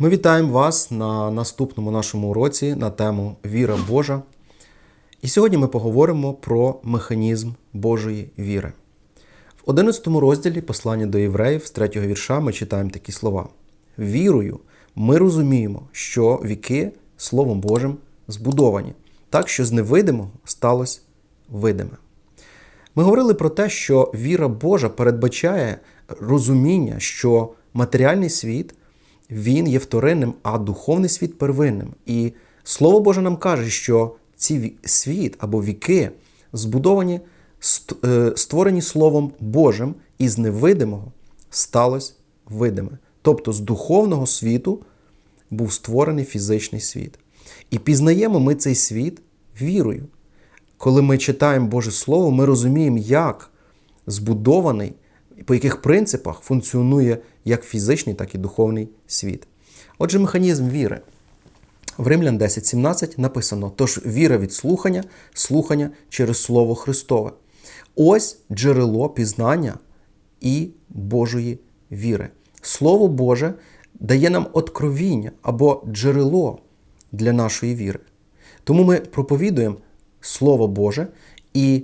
Ми вітаємо вас на наступному нашому уроці на тему Віра Божа. І сьогодні ми поговоримо про механізм Божої віри. В 11 розділі послання до євреїв з 3 вірша ми читаємо такі слова: Вірою ми розуміємо, що віки Словом Божим збудовані, так що з невидимого сталося видиме. Ми говорили про те, що віра Божа передбачає розуміння, що матеріальний світ він є вторинним, а духовний світ первинним. І Слово Боже нам каже, що ці світ або віки збудовані, е, створені Словом Божим, і з невидимого сталося видиме. Тобто з духовного світу був створений фізичний світ. І пізнаємо ми цей світ вірою. Коли ми читаємо Боже Слово, ми розуміємо, як збудований, по яких принципах функціонує як фізичний, так і духовний світ. Отже, механізм віри. В Римлян 10.17 написано: тож віра від слухання, слухання через Слово Христове. Ось джерело пізнання і Божої віри. Слово Боже дає нам откровіння або джерело для нашої віри. Тому ми проповідуємо Слово Боже і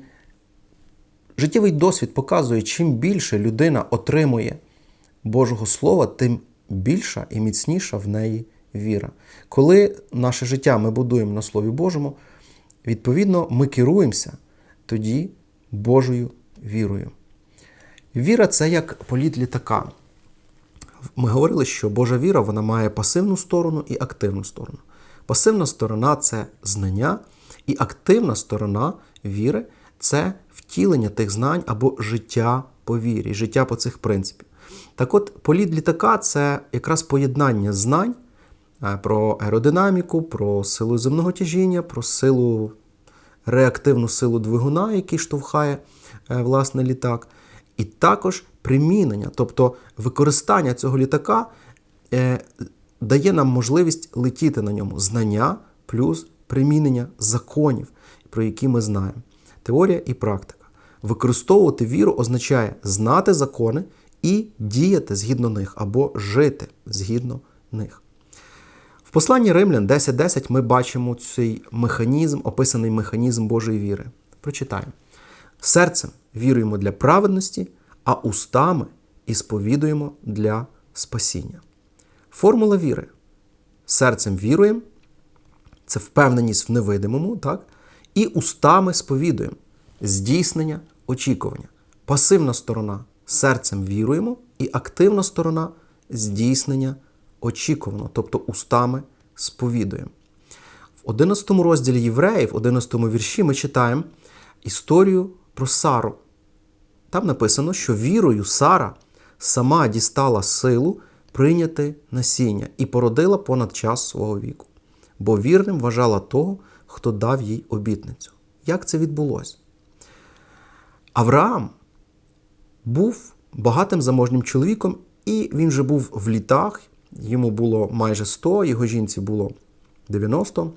життєвий досвід показує, чим більше людина отримує Божого Слова, тим більша і міцніша в неї віра. Коли наше життя ми будуємо на Слові Божому, відповідно, ми керуємося тоді Божою вірою. Віра це як політ літака. Ми говорили, що Божа віра вона має пасивну сторону і активну сторону. Пасивна сторона це знання, і активна сторона віри це втілення тих знань або життя по вірі, життя по цих принципів. Так от, політ літака це якраз поєднання знань е, про аеродинаміку, про силу земного тяжіння, про силу реактивну силу двигуна, який штовхає е, власне літак, і також примінення, тобто використання цього літака е, дає нам можливість летіти на ньому знання плюс примінення законів, про які ми знаємо. Теорія і практика. Використовувати віру означає знати закони і діяти згідно них, або жити згідно них. В посланні Римлян 10.10 ми бачимо цей механізм, описаний механізм Божої віри. Прочитаємо. Серцем віруємо для праведності, а устами і сповідуємо для спасіння. Формула віри. Серцем віруємо, це впевненість в невидимому, так? І устами сповідуємо здійснення очікування. Пасивна сторона серцем віруємо, і активна сторона здійснення очікувано, тобто устами сповідуємо. В 11 розділі Євреїв, в 11 вірші, ми читаємо історію про Сару. Там написано, що вірою Сара сама дістала силу прийняти насіння і породила понад час свого віку, бо вірним вважала того, хто дав їй обітницю. Як це відбулося? Авраам був багатим заможнім чоловіком, і він вже був в літах, йому було майже 100, його жінці було 90.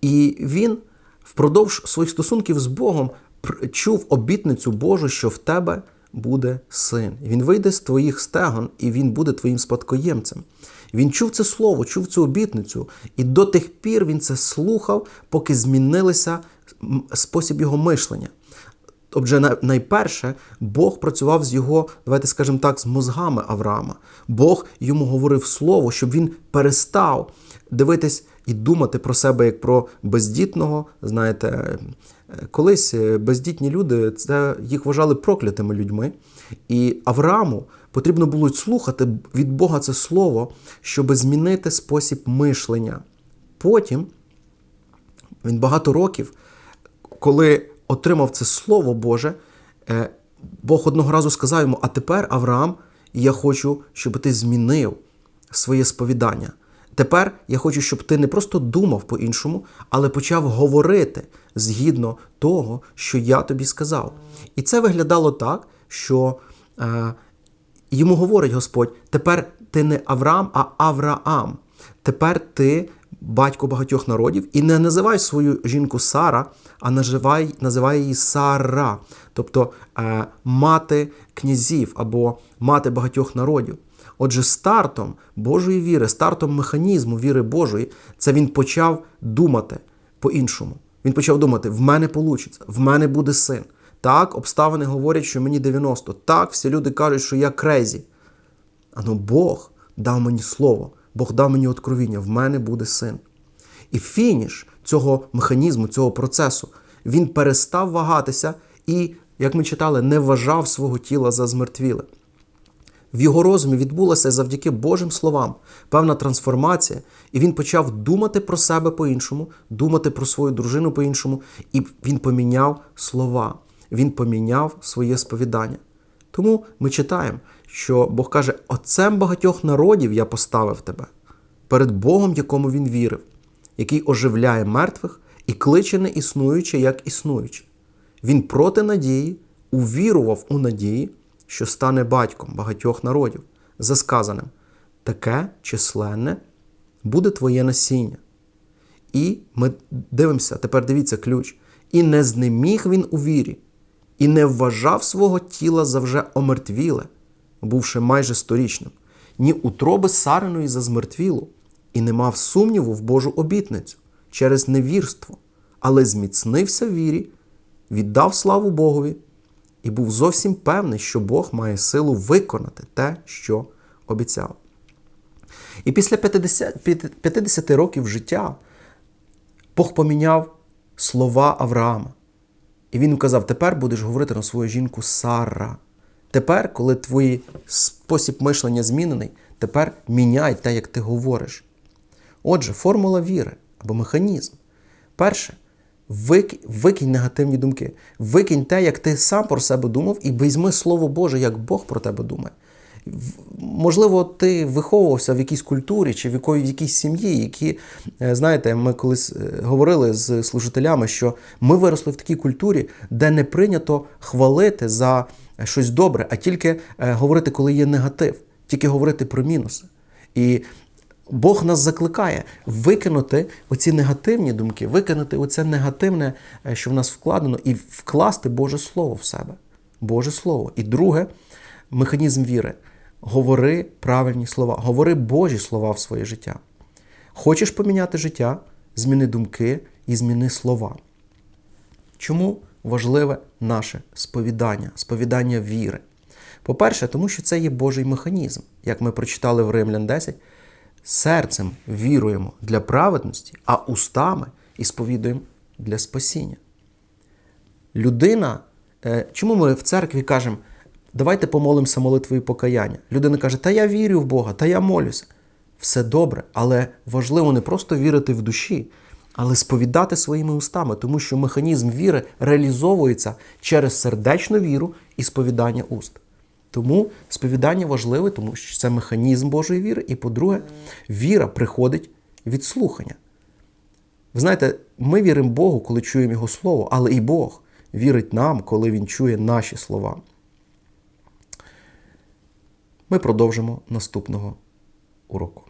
І він впродовж своїх стосунків з Богом чув обітницю Божу, що в тебе буде син. Він вийде з твоїх стегон, і він буде твоїм спадкоємцем. Він чув це слово, чув цю обітницю, і до тих пір він це слухав, поки змінилися спосіб його мишлення. Отже, най- найперше, Бог працював з його, давайте скажемо так, з мозгами Авраама. Бог йому говорив слово, щоб він перестав дивитись і думати про себе як про бездітного. Знаєте, колись е, бездітні люди це їх вважали проклятими людьми. І Аврааму потрібно було слухати від Бога це слово, щоб змінити спосіб мишлення. Потім він багато років, коли отримав це слово Боже, е, Бог одного разу сказав йому: А тепер, Авраам, я хочу, щоб ти змінив своє сповідання. Тепер я хочу, щоб ти не просто думав по-іншому, але почав говорити згідно того, що я тобі сказав. І це виглядало так, що е, йому говорить Господь: тепер ти не Авраам, а Авраам. Тепер ти батько багатьох народів, і не називай свою жінку Сара, а називай, називай її Сара, тобто е, мати князів або мати багатьох народів. Отже, стартом Божої віри, стартом механізму віри Божої, це він почав думати по-іншому. Він почав думати: в мене вийде, в мене буде син. Так, обставини говорять, що мені 90. Так, всі люди кажуть, що я крезі. А ну Бог дав мені слово, Бог дав мені откровіння, в мене буде син. І фініш цього механізму, цього процесу, він перестав вагатися і, як ми читали, не вважав свого тіла за змертвіле. В його розумі відбулася завдяки Божим словам певна трансформація, і він почав думати про себе по-іншому, думати про свою дружину по-іншому, і він поміняв слова, він поміняв своє сповідання. Тому ми читаємо, що Бог каже: Отцем багатьох народів я поставив тебе перед Богом, якому він вірив, який оживляє мертвих і кличе не існуюче, як існуюче. Він проти надії увірував у надії, що стане батьком багатьох народів, за сказаним таке численне буде твоє насіння. І ми дивимося, тепер дивіться ключ. І не знеміг він у вірі, і не вважав свого тіла за вже омертвіле, бувши майже сторічним, ні утроби Сариної за змертвілу, і не мав сумніву в Божу обітницю через невірство, але зміцнився в вірі, віддав славу Богові і був зовсім певний, що Бог має силу виконати те, що обіцяв. І після 50, 50 років життя Бог поміняв слова Авраама. І він казав: тепер будеш говорити на свою жінку Сара. Тепер, коли твій спосіб мишлення змінений, тепер міняй те, як ти говориш. Отже, формула віри або механізм. Перше, викинь, негативні думки. Викинь те, як ти сам про себе думав, і візьми Слово Боже, як Бог про тебе думає. Можливо, ти виховувався в якійсь культурі чи в якої, в якійсь сім'ї, які, е, знаєте, ми колись е, говорили з служителями, що ми виросли в такій культурі, де не прийнято хвалити за щось добре, а тільки е, говорити, коли є негатив, тільки говорити про мінуси. І Бог нас закликає викинути оці негативні думки, викинути оце негативне, що в нас вкладено, і вкласти Боже Слово в себе. Боже Слово. І друге, механізм віри. Говори правильні слова, говори Божі слова в своє життя. Хочеш поміняти життя, зміни думки і зміни слова. Чому важливе наше сповідання, сповідання віри? По-перше, тому що це є Божий механізм, як ми прочитали в Римлян 10, серцем віруємо для праведності, а устами і сповідуємо для спасіння. Людина, е, чому ми в церкві кажемо, давайте помолимося молитвою покаяння. Людина каже, та я вірю в Бога, та я молюся. Все добре, але важливо не просто вірити в душі, але сповідати своїми устами, тому що механізм віри реалізовується через сердечну віру і сповідання уст. Тому сповідання важливе, тому що це механізм Божої віри. І, по-друге, віра приходить від слухання. Ви знаєте, ми віримо Богу, коли чуємо Його Слово, але і Бог вірить нам, коли Він чує наші слова. Ми продовжимо наступного уроку.